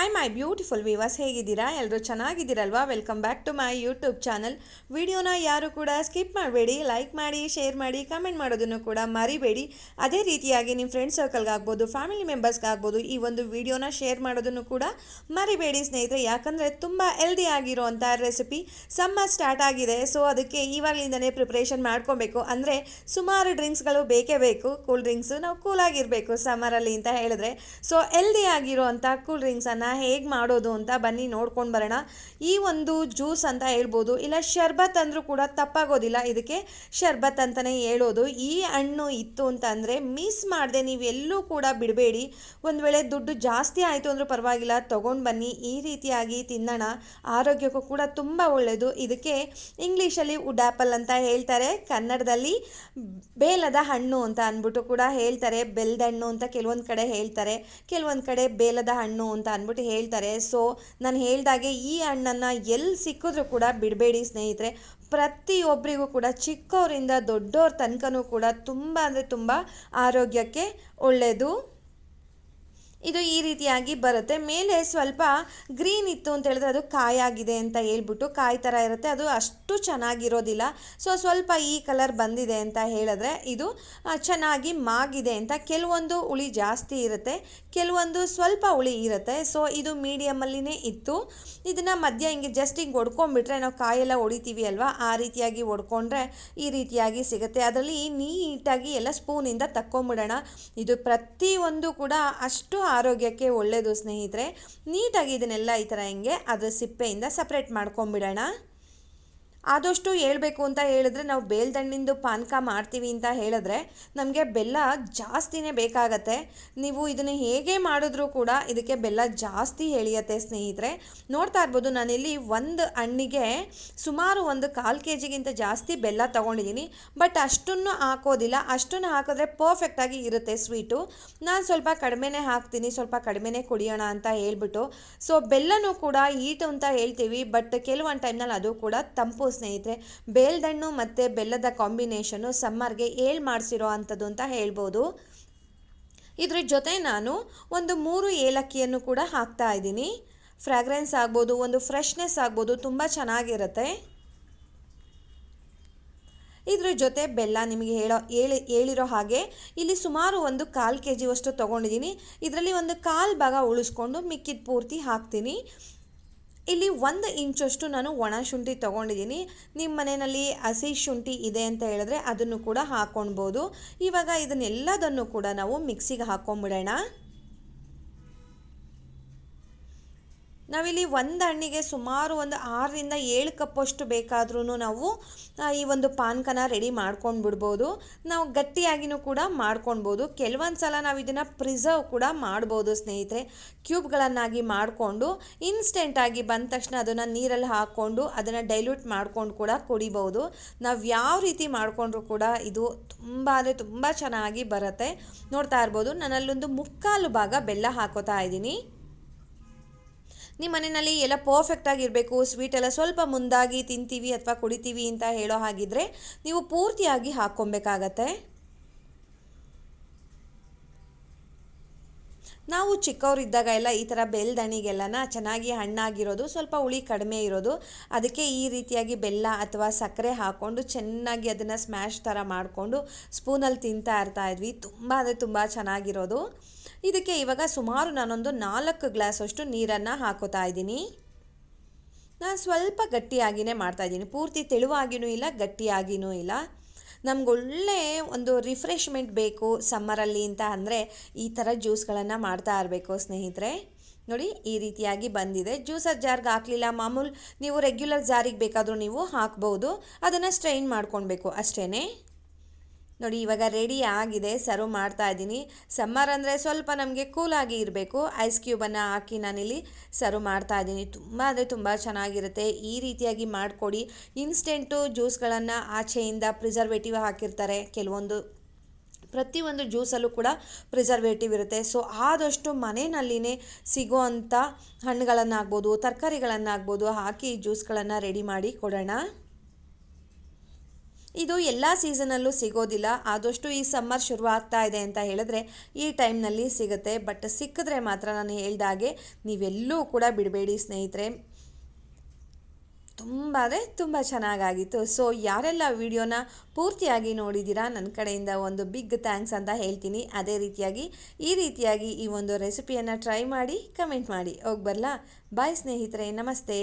Hi my beautiful ವಿವಾಸ್ ಹೇಗಿದ್ದೀರಾ? ಎಲ್ಲರೂ ಚೆನ್ನಾಗಿದ್ದೀರಲ್ವಾ? Welcome back to my YouTube channel ವಿಡಿಯೋನ ಯಾರು ಕೂಡ ಸ್ಕಿಪ್ ಮಾಡಬೇಡಿ ಲೈಕ್ ಮಾಡಿ ಶೇರ್ ಮಾಡಿ ಕಮೆಂಟ್ ಮಾಡೋದನ್ನು ಕೂಡ ಮರಿಬೇಡಿ. ಅದೇ ರೀತಿಯಾಗಿ ನಿಮ್ಮ ಫ್ರೆಂಡ್ ಸರ್ಕಲ್ಗಾಗ್ಬೋದು ಫ್ಯಾಮಿಲಿ ಮೆಂಬರ್ಸ್ಗಾಗ್ಬೋದು ಈ ಒಂದು ವಿಡಿಯೋನ ಶೇರ್ ಮಾಡೋದನ್ನು ಕೂಡ ಮರಿಬೇಡಿ ಸ್ನೇಹಿತರೆ. ಯಾಕಂದರೆ ತುಂಬ ಹೆಲ್ದಿ ಆಗಿರೋವಂಥ ರೆಸಿಪಿ ಸಮ್ಮರ್ ಸ್ಟಾರ್ಟ್ ಆಗಿದೆ. ಸೊ ಅದಕ್ಕೆ ಇವಾಗಲಿಂದನೇ ಪ್ರಿಪ್ರೇಷನ್ ಮಾಡ್ಕೊಬೇಕು. ಅಂದರೆ ಸುಮಾರು ಡ್ರಿಂಕ್ಸ್ಗಳು ಬೇಕೇ ಬೇಕು. ಕೂಲ್ ಡ್ರಿಂಕ್ಸು ನಾವು ಕೂಲಾಗಿರಬೇಕು ಸಮ್ಮರಲ್ಲಿ ಅಂತ ಹೇಳಿದ್ರೆ. ಸೊ ಹೆಲ್ದಿ ಆಗಿರೋವಂಥ ಕೂಲ್ ಡ್ರಿಂಕ್ಸನ್ನು ಹೇಗೆ ಮಾಡೋದು ಅಂತ ಬನ್ನಿ ನೋಡ್ಕೊಂಡು ಬರೋಣ. ಈ ಒಂದು ಜ್ಯೂಸ್ ಅಂತ ಹೇಳ್ಬೋದು. ಇಲ್ಲ, ಶರ್ಬತ್ ಅಂದರೂ ಕೂಡ ತಪ್ಪಾಗೋದಿಲ್ಲ. ಇದಕ್ಕೆ ಶರ್ಬತ್ ಅಂತಲೇ ಹೇಳೋದು. ಈ ಹಣ್ಣು ಇತ್ತು ಅಂತ ಅಂದರೆ ಮಿಸ್ ಮಾಡದೆ ನೀವೆಲ್ಲೂ ಕೂಡ ಬಿಡಬೇಡಿ. ಒಂದು ವೇಳೆ ದುಡ್ಡು ಜಾಸ್ತಿ ಆಯಿತು ಅಂದರೂ ಪರವಾಗಿಲ್ಲ. ತೊಗೊಂಡು ಬನ್ನಿ. ಈ ರೀತಿಯಾಗಿ ತಿನ್ನೋಣ. ಆರೋಗ್ಯಕ್ಕೂ ಕೂಡ ತುಂಬ ಒಳ್ಳೆಯದು ಇದಕ್ಕೆ ಇಂಗ್ಲೀಷಲ್ಲಿ ವುಡ್ ಆ್ಯಪಲ್ ಅಂತ ಹೇಳ್ತಾರೆ. ಕನ್ನಡದಲ್ಲಿ ಬೇಲದ ಹಣ್ಣು ಅಂತ ಅಂದ್ಬಿಟ್ಟು ಕೂಡ ಹೇಳ್ತಾರೆ. ಬೆಲ್ದ ಹಣ್ಣು ಅಂತ ಕೆಲವೊಂದು ಕಡೆ ಹೇಳ್ತಾರೆ. ಕೆಲವೊಂದು ಕಡೆ ಬೇಲದ ಹಣ್ಣು ಅಂತ ಅಂದ್ಬಿಟ್ಟು ಹೇಳ್ತಾರೆ. ಸೊ ನಾನು ಹೇಳ್ದಾಗೆ ಈ ಹಣ್ಣನ್ನು ಎಲ್ಲಿ ಸಿಕ್ಕಿದ್ರೂ ಕೂಡ ಬಿಡಬೇಡಿ ಸ್ನೇಹಿತರೆ. ಪ್ರತಿಯೊಬ್ಬರಿಗೂ ಕೂಡ ಚಿಕ್ಕವರಿಂದ ದೊಡ್ಡವ್ರ ತನಕನೂ ಕೂಡ ತುಂಬ ಅಂದರೆ ತುಂಬ ಆರೋಗ್ಯಕ್ಕೆ ಒಳ್ಳೆಯದು ಇದು ಈ ರೀತಿಯಾಗಿ ಬರುತ್ತೆ. ಮೇಲೆ ಸ್ವಲ್ಪ ಗ್ರೀನ್ ಇತ್ತು ಅಂತ ಹೇಳಿದ್ರೆ ಅದು ಕಾಯಾಗಿದೆ ಅಂತ ಹೇಳ್ಬಿಟ್ಟು ಕಾಯಿ ಥರ ಇರುತ್ತೆ. ಅದು ಅಷ್ಟು ಚೆನ್ನಾಗಿರೋದಿಲ್ಲ. ಸೊ ಸ್ವಲ್ಪ ಈ ಕಲರ್ ಬಂದಿದೆ ಅಂತ ಹೇಳಿದ್ರೆ ಇದು ಚೆನ್ನಾಗಿ ಮಾಗಿದೆ ಅಂತ ಕೆಲವೊಂದು ಹುಳಿ ಜಾಸ್ತಿ ಇರುತ್ತೆ. ಕೆಲವೊಂದು ಸ್ವಲ್ಪ ಹುಳಿ ಇರುತ್ತೆ. ಸೊ ಇದು ಮೀಡಿಯಮಲ್ಲಿನೇ ಇತ್ತು. ಇದನ್ನು ಮಧ್ಯ ಹಿಂಗೆ ಜಸ್ಟ್ ಹಿಂಗೆ ಹೊಡ್ಕೊಂಡ್ಬಿಟ್ರೆ ನಾವು ಕಾಯೆಲ್ಲ ಹೊಡಿತೀವಿ ಅಲ್ವಾ? ಆ ರೀತಿಯಾಗಿ ಹೊಡ್ಕೊಂಡ್ರೆ ಈ ರೀತಿಯಾಗಿ ಸಿಗುತ್ತೆ. ಅದರಲ್ಲಿ ನೀಟಾಗಿ ಎಲ್ಲ ಸ್ಪೂನಿಂದ ತಕ್ಕೊಂಬಿಡೋಣ. ಇದು ಪ್ರತಿಯೊಂದು ಕೂಡ ಅಷ್ಟು ಆರೋಗ್ಯಕ್ಕೆ ಒಳ್ಳೆಯದು ಸ್ನೇಹಿತರೆ. ನೀಟಾಗಿ ಇದನ್ನೆಲ್ಲ ಈ ಥರ ಹೆಂಗೆ ಅದರ ಸಿಪ್ಪೆಯಿಂದ ಸಪ್ರೇಟ್ ಮಾಡ್ಕೊಂಬಿಡೋಣ. ಆದಷ್ಟು ಹೇಳಬೇಕು ಅಂತ ಹೇಳಿದ್ರೆ ನಾವು ಬೇಲ್ದಣ್ಣಿಂದು ಪಾನಕ ಮಾಡ್ತೀವಿ ಅಂತ ಹೇಳಿದ್ರೆ ನಮಗೆ ಬೆಲ್ಲ ಜಾಸ್ತಿನೇ ಬೇಕಾಗತ್ತೆ. ನೀವು ಇದನ್ನು ಹೇಗೆ ಮಾಡಿದ್ರೂ ಕೂಡ ಇದಕ್ಕೆ ಬೆಲ್ಲ ಜಾಸ್ತಿ ಎಳಿಯತ್ತೆ ಸ್ನೇಹಿತರೆ. ನೋಡ್ತಾ ಇರ್ಬೋದು, ನಾನಿಲ್ಲಿ ಒಂದು ಹಣ್ಣಿಗೆ ಸುಮಾರು ಒಂದು ಕಾಲು ಕೆ ಜಿಗಿಂತ ಜಾಸ್ತಿ ಬೆಲ್ಲ ತೊಗೊಂಡಿದ್ದೀನಿ ಬಟ್ ಅಷ್ಟನ್ನು ಹಾಕೋದಿಲ್ಲ. ಅಷ್ಟನ್ನು ಹಾಕಿದ್ರೆ ಪರ್ಫೆಕ್ಟಾಗಿ ಇರುತ್ತೆ ಸ್ವೀಟು. ನಾನು ಸ್ವಲ್ಪ ಕಡಿಮೆನೇ ಹಾಕ್ತೀನಿ, ಸ್ವಲ್ಪ ಕಡಿಮೆನೇ ಕುಡಿಯೋಣ ಅಂತ ಹೇಳ್ಬಿಟ್ಟು. ಸೊ ಬೆಲ್ಲನೂ ಕೂಡ ಈಟು ಅಂತ ಹೇಳ್ತೀವಿ. ಬಟ್ ಕೆಲವೊಂದು ಟೈಮ್ನಲ್ಲಿ ಅದು ಕೂಡ ತಂಪು ಸ್ನೇಹಿತರೆ, ಬೇಲ್ದಣ್ಣು ಮತ್ತು ಬೆಲ್ಲದ ಕಾಂಬಿನೇಷನು ಸಮ್ಮರ್ಗೆ ಏಳು ಮಾಡಿಸಿರೋ ಅಂಥದ್ದು ಅಂತ ಹೇಳ್ಬೋದು. ಇದ್ರ ಜೊತೆ ನಾನು ಒಂದು ಮೂರು ಏಲಕ್ಕಿಯನ್ನು ಕೂಡ ಹಾಕ್ತಾ ಇದ್ದೀನಿ. ಫ್ರ್ಯಾಗ್ರೆನ್ಸ್ ಆಗ್ಬೋದು, ಒಂದು ಫ್ರೆಶ್ನೆಸ್ ಆಗ್ಬೋದು, ತುಂಬ ಚೆನ್ನಾಗಿರುತ್ತೆ. ಇದ್ರ ಜೊತೆ ಬೆಲ್ಲ ನಿಮಗೆ ಹೇಳೋ, ಹೇಳಿ, ಹೇಳಿರೋ ಹಾಗೆ ಇಲ್ಲಿ ಸುಮಾರು ಒಂದು ಕಾಲು ಕೆ ಜಿಯಷ್ಟು ತೊಗೊಂಡಿದ್ದೀನಿ. ಇದರಲ್ಲಿ ಒಂದು ಕಾಲು ಭಾಗ ಉಳಿಸ್ಕೊಂಡು ಮಿಕ್ಕಿದ ಪೂರ್ತಿ ಹಾಕ್ತೀನಿ. ಇಲ್ಲಿ ಒಂದು ಇಂಚಷ್ಟು ನಾನು ಒಣ ಶುಂಠಿ ತೊಗೊಂಡಿದ್ದೀನಿ. ನಿಮ್ಮ ಮನೆಯಲ್ಲಿ ಹಸಿ ಶುಂಠಿ ಇದೆ ಅಂತ ಹೇಳಿದ್ರೆ ಅದನ್ನು ಕೂಡ ಹಾಕ್ಕೊಳ್ಬೋದು ಇವಾಗ ಇದನ್ನೆಲ್ಲದನ್ನು ಕೂಡ ನಾವು ಮಿಕ್ಸಿಗೆ ಹಾಕ್ಕೊಂಬಿಡೋಣ ನಾವಿಲ್ಲಿ ಒಂದು ಹಣ್ಣಿಗೆ ಸುಮಾರು ಒಂದು ಆರರಿಂದ ಏಳು ಕಪ್ಪಷ್ಟು ಬೇಕಾದ್ರೂ ನಾವು ಈ ಒಂದು ಪಾನಕನ ರೆಡಿ ಮಾಡ್ಕೊಂಡು ಬಿಡ್ಬೋದು ನಾವು ಗಟ್ಟಿಯಾಗಿನೂ ಕೂಡ ಮಾಡ್ಕೊಳ್ಬೋದು ಕೆಲವೊಂದು ಸಲ ನಾವು ಇದನ್ನು ಪ್ರಿಸರ್ವ್ ಕೂಡ ಮಾಡ್ಬೋದು ಸ್ನೇಹಿತರೆ. ಕ್ಯೂಬ್ಗಳನ್ನಾಗಿ ಮಾಡಿಕೊಂಡು ಇನ್ಸ್ಟೆಂಟಾಗಿ ಬಂದ ತಕ್ಷಣ ಅದನ್ನು ನೀರಲ್ಲಿ ಹಾಕ್ಕೊಂಡು, ಅದನ್ನು ಡೈಲ್ಯೂಟ್ ಮಾಡ್ಕೊಂಡು ಕೂಡ ಕುಡಿಬೋದು. ನಾವು ಯಾವ ರೀತಿ ಮಾಡಿಕೊಂಡ್ರೂ ಕೂಡ ಇದು ತುಂಬ ಅಂದರೆ ತುಂಬ ಚೆನ್ನಾಗಿ ಬರುತ್ತೆ. ನೋಡ್ತಾ ಇರ್ಬೋದು, ನಾನಲ್ಲೊಂದು ಮುಕ್ಕಾಲು ಭಾಗ ಬೆಲ್ಲ ಹಾಕೋತಾ ಇದ್ದೀನಿ. ನಿಮ್ಮ ಮನೆಯಲ್ಲಿ ಎಲ್ಲ ಪರ್ಫೆಕ್ಟಾಗಿ ಇರಬೇಕು ಸ್ವೀಟ್ ಎಲ್ಲ ಸ್ವಲ್ಪ ಮುಂದಾಗಿ ತಿಂತೀವಿ ಅಥವಾ ಕುಡಿತೀವಿ ಅಂತ ಹೇಳೋ ಹಾಗಿದ್ರೆ ನೀವು ಪೂರ್ತಿಯಾಗಿ ಹಾಕ್ಕೊಬೇಕಾಗತ್ತೆ. ನಾವು ಚಿಕ್ಕವರಿದ್ದಾಗ ಎಲ್ಲ ಈ ಥರ ಬೆಲ್ದಣಿಗೆಲ್ಲನ ಚೆನ್ನಾಗಿ ಹಣ್ಣಾಗಿರೋದು, ಸ್ವಲ್ಪ ಹುಳಿ ಕಡಿಮೆ ಇರೋದು, ಅದಕ್ಕೆ ಈ ರೀತಿಯಾಗಿ ಬೆಲ್ಲ ಅಥವಾ ಸಕ್ಕರೆ ಹಾಕ್ಕೊಂಡು ಚೆನ್ನಾಗಿ ಅದನ್ನು ಸ್ಮ್ಯಾಶ್ ಥರ ಮಾಡಿಕೊಂಡು ಸ್ಪೂನಲ್ಲಿ ತಿಂತಾ ಇರ್ತಾಯಿದ್ವಿ ತುಂಬ ಅಂದರೆ ತುಂಬ ಚೆನ್ನಾಗಿರೋದು. ಇದಕ್ಕೆ ಇವಾಗ ಸುಮಾರು ನಾನೊಂದು ನಾಲ್ಕು ಗ್ಲಾಸಷ್ಟು ನೀರನ್ನು ಹಾಕೋತಾ ಇದ್ದೀನಿ. ನಾನು ಸ್ವಲ್ಪ ಗಟ್ಟಿಯಾಗಿಯೇ ಮಾಡ್ತಾಯಿದ್ದೀನಿ ಪೂರ್ತಿ ತೆಳುವಾಗಿನೂ ಇಲ್ಲ ಗಟ್ಟಿಯಾಗಿಯೂ ಇಲ್ಲ. ನಮಗೊಳ್ಳೆ ಒಂದು ರಿಫ್ರೆಶ್ಮೆಂಟ್ ಬೇಕು ಸಮ್ಮರಲ್ಲಿ ಅಂತ ಅಂದರೆ ಈ ಥರ ಜ್ಯೂಸ್ಗಳನ್ನು ಮಾಡ್ತಾ ಇರಬೇಕು ಸ್ನೇಹಿತರೆ. ನೋಡಿ, ಈ ರೀತಿಯಾಗಿ ಬಂದಿದೆ. ಜ್ಯೂಸರ್ ಜಾರ್ಗೆ ಹಾಕಲಿಲ್ಲ. ಮಾಮೂಲು ನೀವು ರೆಗ್ಯುಲರ್ ಜಾರಿಗೆ ಬೇಕಾದರೂ ನೀವು ಹಾಕ್ಬೋದು. ಅದನ್ನು ಸ್ಟ್ರೈನ್ ಮಾಡ್ಕೊಳ್ಬೇಕು ಅಷ್ಟೇ ನೋಡಿ, ಇವಾಗ ರೆಡಿ ಆಗಿದೆ ಸರ್ವ್ ಮಾಡ್ತಾ ಇದ್ದೀನಿ. ಸಮ್ಮರ್ ಅಂದರೆ ಸ್ವಲ್ಪ ನಮಗೆ ಕೂಲಾಗಿ ಇರಬೇಕು. ಐಸ್ ಕ್ಯೂಬನ್ನು ಹಾಕಿ ನಾನಿಲ್ಲಿ ಸರ್ವ್ ಮಾಡ್ತಾ ಇದ್ದೀನಿ. ತುಂಬ ಅಂದರೆ ತುಂಬ ಚೆನ್ನಾಗಿರುತ್ತೆ. ಈ ರೀತಿಯಾಗಿ ಮಾಡಿಕೊಡಿ. ಇನ್ಸ್ಟೆಂಟು ಜ್ಯೂಸ್ಗಳನ್ನು ಆಚೆಯಿಂದ ಪ್ರಿಸರ್ವೇಟಿವ್ ಹಾಕಿರ್ತಾರೆ. ಕೆಲವೊಂದು, ಪ್ರತಿಯೊಂದು ಜ್ಯೂಸಲ್ಲೂ ಕೂಡ ಪ್ರಿಸರ್ವೇಟಿವ್ ಇರುತ್ತೆ. ಸೊ ಆದಷ್ಟು ಮನೆಯಲ್ಲಿನೇ ಸಿಗೋವಂಥ ಹಣ್ಣುಗಳನ್ನಾಗ್ಬೋದು, ತರಕಾರಿಗಳನ್ನಾಗ್ಬೋದು ಹಾಕಿ ಜ್ಯೂಸ್ಗಳನ್ನು ರೆಡಿ ಮಾಡಿ ಕೊಡೋಣ. ಇದು ಎಲ್ಲ ಸೀಸನಲ್ಲೂ ಸಿಗೋದಿಲ್ಲ. ಆದಷ್ಟು ಈ ಸಮ್ಮರ್ ಶುರು ಆಗ್ತಾ ಇದೆ ಅಂತ ಹೇಳಿದ್ರೆ ಈ ಟೈಮ್ನಲ್ಲಿ ಸಿಗುತ್ತೆ. ಬಟ್ ಸಿಕ್ಕಿದ್ರೆ ಮಾತ್ರ ನಾನು ಹೇಳ್ದಾಗೆ ನೀವೆಲ್ಲೂ ಕೂಡ ಬಿಡಬೇಡಿ ಸ್ನೇಹಿತರೆ. ತುಂಬ ಅಂದರೆ ತುಂಬ ಚೆನ್ನಾಗಾಗಿತ್ತು. ಸೊ ಯಾರೆಲ್ಲ ವಿಡಿಯೋನ ಪೂರ್ತಿಯಾಗಿ ನೋಡಿದ್ದೀರಾ ನನ್ನ ಕಡೆಯಿಂದ ಒಂದು ಬಿಗ್ ಥ್ಯಾಂಕ್ಸ್ ಅಂತ ಹೇಳ್ತೀನಿ. ಅದೇ ರೀತಿಯಾಗಿ ಈ ರೀತಿಯಾಗಿ ಈ ಒಂದು ರೆಸಿಪಿಯನ್ನು ಟ್ರೈ ಮಾಡಿ ಕಮೆಂಟ್ ಮಾಡಿ. ಹೋಗಿ ಬರಲಾ? ಬಾಯ್ ಸ್ನೇಹಿತರೆ. ನಮಸ್ತೆ.